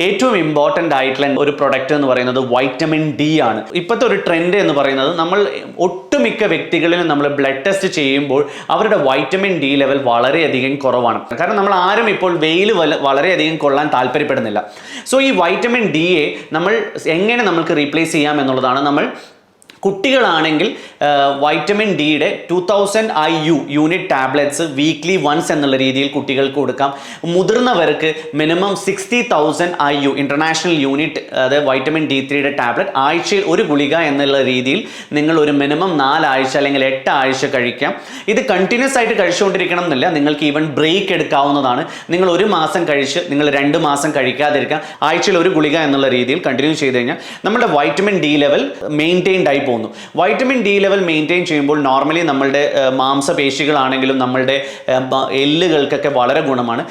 ഏറ്റവും ഇമ്പോർട്ടന്റ് ആയിട്ടുള്ള ഒരു പ്രൊഡക്റ്റ് എന്ന് പറയുന്നത് വൈറ്റമിൻ ഡി ആണ്. ഇപ്പോഴത്തെ ഒരു ട്രെൻഡ് എന്ന് പറയുന്നത് നമ്മൾ ഒട്ടുമിക്ക വ്യക്തികളിലും നമ്മൾ ബ്ലഡ് ടെസ്റ്റ് ചെയ്യുമ്പോൾ അവരുടെ വൈറ്റമിൻ ഡി ലെവൽ വളരെയധികം കുറവാണ്. കാരണം നമ്മൾ ആരും ഇപ്പോൾ വെയിൽ വളരെയധികം കൊള്ളാൻ താല്പര്യപ്പെടുന്നില്ല. സോ ഈ വൈറ്റമിൻ ഡിയെ നമ്മൾ എങ്ങനെ നമുക്ക് റീപ്ലേസ് ചെയ്യാം എന്നുള്ളതാണ് നമ്മൾ കുട്ടികളാണെങ്കിൽ വൈറ്റമിൻ ഡിയുടെ two thousand I U unit tablets weekly once എന്നുള്ള രീതിയിൽ കുട്ടികൾക്ക് കൊടുക്കാം. മുതിർന്നവർക്ക് minimum sixty thousand I U international unit അതായത് വൈറ്റമിൻ ഡി ത്രീയുടെ ടാബ്ലറ്റ് ആഴ്ചയിൽ ഒരു ഗുളിക എന്നുള്ള രീതിയിൽ നിങ്ങൾ ഒരു മിനിമം നാലാഴ്ച അല്ലെങ്കിൽ എട്ട് ആഴ്ച കഴിക്കാം. ഇത് കണ്ടിന്യൂസ് ആയിട്ട് കഴിച്ചുകൊണ്ടിരിക്കണം എന്നില്ല നിങ്ങൾക്ക് ഈവൻ ബ്രേക്ക് എടുക്കാവുന്നതാണ്. നിങ്ങൾ ഒരു മാസം കഴിച്ച് നിങ്ങൾ രണ്ട് മാസം കഴിക്കാതിരിക്കാം. ആഴ്ചയിൽ ഒരു ഗുളിക എന്നുള്ള രീതിയിൽ കണ്ടിന്യൂ ചെയ്ത് കഴിഞ്ഞാൽ നമ്മുടെ വൈറ്റമിൻ ഡി ലെവൽ മെയിന്റെയിൻഡ് ആയി പോകുന്നു. വൈറ്റമിൻ ഡി ലെവൽ മെയിന്റെയിൻ ചെയ്യുമ്പോൾ നോർമലി നമ്മളുടെ മാംസപേശികളാണെങ്കിലും നമ്മളുടെ എല്ലുകൾക്കൊക്കെ വളരെ ഗുണമാണ്.